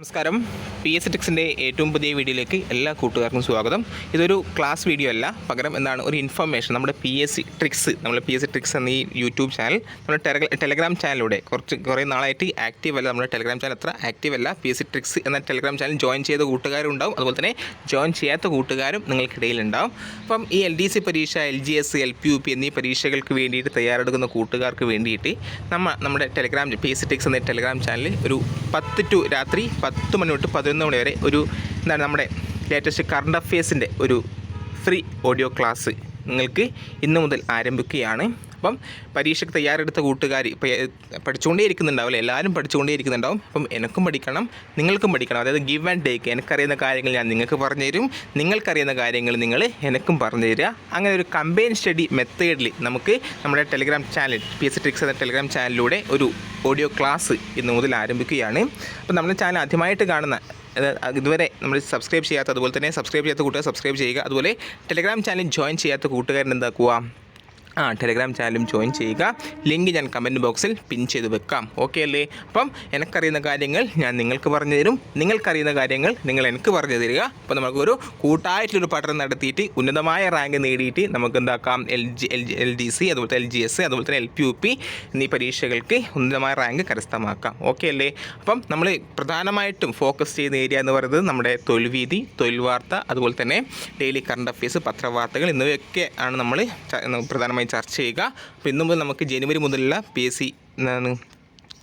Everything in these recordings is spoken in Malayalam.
നമസ്കാരം. പി എസ് ടെക്സിന്റെ ഏറ്റവും പുതിയ വീഡിയോയിലേക്ക് എല്ലാ കൂട്ടുകാർക്കും സ്വാഗതം. ഇതൊരു ക്ലാസ് വീഡിയോ അല്ല. പകരം എന്താണ് ഒരു ഇൻഫർമേഷൻ നമ്മുടെ പി എസ് സി ട്രിക്സ് നമ്മൾ പി എസ് സി ട്രിക്സ് എന്ന ഈ യൂട്യൂബ് ചാനൽ നമ്മുടെ ടെലഗ്ര ചാനലിലൂടെ കുറച്ച് കുറേ നാളായിട്ട് ആക്റ്റീവ് അല്ല നമ്മുടെ ടെലഗ്രാം ചാനൽ അത്ര ആക്റ്റീവ് അല്ല. പി എസ് സി ട്രിക്സ് എന്ന ടെലഗ്രാം ചാനൽ ജോയിൻ ചെയ്ത കൂട്ടുകാരും ഉണ്ടാവും. അതുപോലെ തന്നെ ജോയിൻ ചെയ്യാത്ത കൂട്ടുകാരും നിങ്ങൾക്കിടയിൽ ഉണ്ടാവും അപ്പം ഈ എൽ ഡി സി പരീക്ഷ L G S L P U P എന്നീ പരീക്ഷകൾക്ക് വേണ്ടിയിട്ട് തയ്യാറെടുക്കുന്ന കൂട്ടുകാർക്ക് വേണ്ടിയിട്ട് നമ്മ നമ്മുടെ Telegram P S C tricks എന്ന ടെലഗ്രാം ചാനലിൽ ഒരു പത്ത് ടു രാത്രി പത്ത് മണി തൊട്ട് പതിനൊന്ന് മണി വരെ ഒരു എന്താണ് നമ്മുടെ ലേറ്റസ്റ്റ് കറണ്ട് അഫയേഴ്സിന്റെ ഒരു ഫ്രീ ഓഡിയോ ക്ലാസ് നിങ്ങൾക്ക് ഇന്ന് മുതൽ ആരംഭിക്കുകയാണ്. അപ്പം പരീക്ഷയ്ക്ക് തയ്യാറെടുത്ത കൂട്ടുകാർ ഇപ്പോൾ പഠിച്ചുകൊണ്ടേ ഇരിക്കുന്നുണ്ടാവില്ല എല്ലാവരും പഠിച്ചുകൊണ്ടേ ഇരിക്കുന്നുണ്ടാവും അപ്പം എനിക്കും പഠിക്കണം നിങ്ങൾക്കും പഠിക്കണം. അതായത് ഗിവ് ആൻഡ് ടേക്ക് എനിക്കറിയുന്ന കാര്യങ്ങൾ ഞാൻ നിങ്ങൾക്ക് പറഞ്ഞു തരും നിങ്ങൾക്കറിയുന്ന കാര്യങ്ങൾ നിങ്ങൾ എനിക്കും പറഞ്ഞു തരിക അങ്ങനെ ഒരു കമ്പൈൻ സ്റ്റഡി മെത്തേഡിൽ നമുക്ക് നമ്മുടെ Telegram channel P S tricks എന്ന ടെലിഗ്രാം ചാനലിലൂടെ ഒരു ഓഡിയോ ക്ലാസ് ഇന്ന് മുതൽ ആരംഭിക്കുകയാണ്. അപ്പം നമ്മുടെ ചാനൽ ആദ്യമായിട്ട് കാണുന്ന ഇതുവരെ നമ്മൾ സബ്സ്ക്രൈബ് ചെയ്യാത്ത അതുപോലെ തന്നെ സബ്സ്ക്രൈബ് ചെയ്യാത്ത കൂട്ടുകാർ സബ്സ്ക്രൈബ് ചെയ്യുക. അതുപോലെ ടെലിഗ്രാം ചാനൽ ജോയിൻ ചെയ്യാത്ത കൂട്ടുകാരൻ എന്താക്കുക ആ ടെലിഗ്രാം ചാനലും ജോയിൻ ചെയ്യുക. ലിങ്ക് ഞാൻ കമന്റ് ബോക്സിൽ പിൻ ചെയ്ത് വെക്കാം. ഓക്കെ അല്ലേ? അപ്പം എനിക്കറിയുന്ന കാര്യങ്ങൾ ഞാൻ നിങ്ങൾക്ക് പറഞ്ഞു തരും. നിങ്ങൾക്കറിയുന്ന കാര്യങ്ങൾ നിങ്ങൾ എനിക്ക് പറഞ്ഞു തരിക. അപ്പോൾ നമുക്കൊരു കൂട്ടായിട്ടുള്ളൊരു പഠനം നടത്തിയിട്ട് ഉന്നതമായ റാങ്ക് നേടിയിട്ട് നമുക്ക് എന്താക്കാം? L G L L D C അതുപോലെ എൽ ജി എസ് അതുപോലെ തന്നെ എൽ പി യു പി എന്നീ പരീക്ഷകൾക്ക് ഉന്നതമായ റാങ്ക് കരസ്ഥമാക്കാം. ഓക്കെ അല്ലേ? അപ്പം നമ്മൾ പ്രധാനമായിട്ടും ഫോക്കസ് ചെയ്യുന്ന ഏരിയ എന്ന് പറയുന്നത് നമ്മുടെ തൊഴിൽ വീതി തൊഴിൽ വാർത്ത അതുപോലെ തന്നെ ഡെയിലി കറണ്ട് അഫയേഴ്സ് പത്രവാർത്തകൾ എന്നിവയൊക്കെ ആണ് നമ്മൾ പ്രധാനമായും ചർച്ച ചെയ്യുക. അപ്പോൾ ഇന്നു നമുക്ക് ജനുവരി മുതലുള്ള പി എസ് സി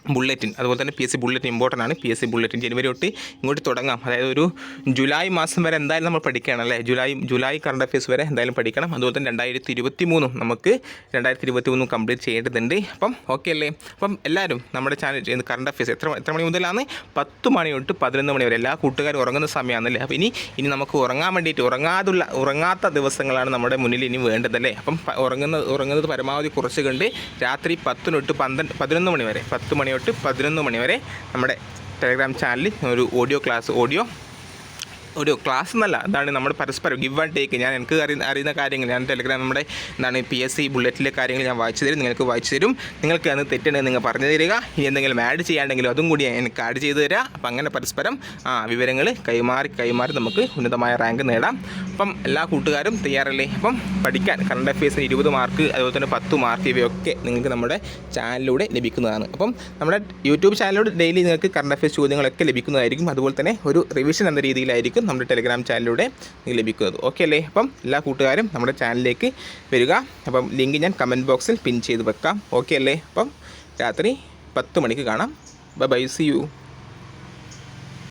ബുള്ളറ്റിൻ അതുപോലെ തന്നെ P S C bulletin important ആണ്. പി എസ് സി ബുള്ളറ്റിൻ ജനുവരി തൊട്ട് ഇങ്ങോട്ട് തുടങ്ങാം. അതായത് ഒരു ജൂലൈ മാസം വരെ എന്തായാലും നമ്മൾ പഠിക്കണം അല്ലേ? ജൂലൈ ജൂലൈ കറണ്ട് അഫയേഴ്സ് വരെ എന്തായാലും പഠിക്കണം. അതുപോലെ തന്നെ രണ്ടായിരത്തി ഇരുപത്തി മൂന്നും നമുക്ക് രണ്ടായിരത്തി ഇരുപത്തി മൂന്നും കംപ്ലീറ്റ് ചെയ്യേണ്ടതുണ്ട്. അപ്പം ഓക്കെ അല്ലേ? അപ്പം എല്ലാവരും നമ്മുടെ ചാനൽ കറണ്ട് അഫയേഴ്സ് എത്ര എത്ര മണി മുതലാണ്? പത്ത് മണി തൊട്ട് പതിനൊന്ന് മണി വരെ. എല്ലാ കൂട്ടുകാരും ഉറങ്ങുന്ന സമയമാണല്ലേ അപ്പോൾ ഇനി ഇനി നമുക്ക് ഉറങ്ങാൻ വേണ്ടിയിട്ട് ഉറങ്ങാതുള്ള ഉറങ്ങാത്ത ദിവസങ്ങളാണ് നമ്മുടെ മുന്നിൽ ഇനി വേണ്ടതല്ലേ അപ്പം ഉറങ്ങുന്ന ഉറങ്ങുന്നത് പരമാവധി കുറച്ച് കണ്ട് രാത്രി പത്ത് തൊട്ട് പന്ത്രണ്ട് പതിനൊന്ന് മണി വരെ പത്ത് മണി തൊട്ട് പതിനൊന്ന് മണി വരെ നമ്മുടെ ടെലഗ്രാം ചാനലിൽ ഒരു ഓഡിയോ ക്ലാസ് ഓഡിയോ ഒരു ക്ലാസ് എന്നല്ല. എന്താണ് നമ്മൾ പരസ്പരം ഗിവ് ആൻഡ് ടേക്ക് ഞാൻ എനിക്ക് അറിയുന്ന അറിയുന്ന കാര്യങ്ങൾ ഞാൻ ടെലിഗ്രാം നമ്മുടെ എന്താണ് പി എസ് സി ബുള്ളറ്റിലെ കാര്യങ്ങൾ ഞാൻ വായിച്ചു തരും നിങ്ങൾക്ക് വായിച്ചു തരും. നിങ്ങൾക്ക് അത് തെറ്റുണ്ടെങ്കിൽ നിങ്ങൾ പറഞ്ഞു തരിക. ഇനി എന്തെങ്കിലും ആഡ് ചെയ്യാണ്ടെങ്കിലും അതും കൂടി എനിക്ക് ആഡ് ചെയ്ത് തരാം. അപ്പം അങ്ങനെ പരസ്പരം ആ വിവരങ്ങൾ കൈമാറി കൈമാറി നമുക്ക് ഉന്നതമായ റാങ്ക് നേടാം. അപ്പം എല്ലാ കൂട്ടുകാരും തയ്യാറല്ലേ? അപ്പം പഠിക്കാൻ കറണ്ട് അഫയേഴ്സിന് ഇരുപത് മാർക്ക് അതുപോലെ തന്നെ പത്ത് മാർക്ക് ഇവയൊക്കെ നിങ്ങൾക്ക് നമ്മുടെ ചാനലിലൂടെ ലഭിക്കുന്നതാണ്. അപ്പം നമ്മുടെ യൂട്യൂബ് ചാനലിലൂടെ ഡെയിലി നിങ്ങൾക്ക് കറണ്ട് അഫയേഴ്സ് ചോദ്യങ്ങളൊക്കെ ലഭിക്കുന്നതായിരിക്കും. അതുപോലെ തന്നെ ഒരു റിവിഷൻ എന്ന രീതിയിലായിരിക്കും നമ്മുടെ ടെലിഗ്രാം ചാനലിലൂടെ ലഭിക്കുന്നത്. ഓക്കെ അല്ലേ? അപ്പം എല്ലാ കൂട്ടുകാരും നമ്മുടെ ചാനലിലേക്ക് വരിക. അപ്പം ലിങ്ക് ഞാൻ കമന്റ് ബോക്സിൽ പിൻ ചെയ്ത് വെക്കാം. ഓക്കെ അല്ലേ? അപ്പം രാത്രി പത്ത് മണിക്ക് കാണാം. Bye bye C U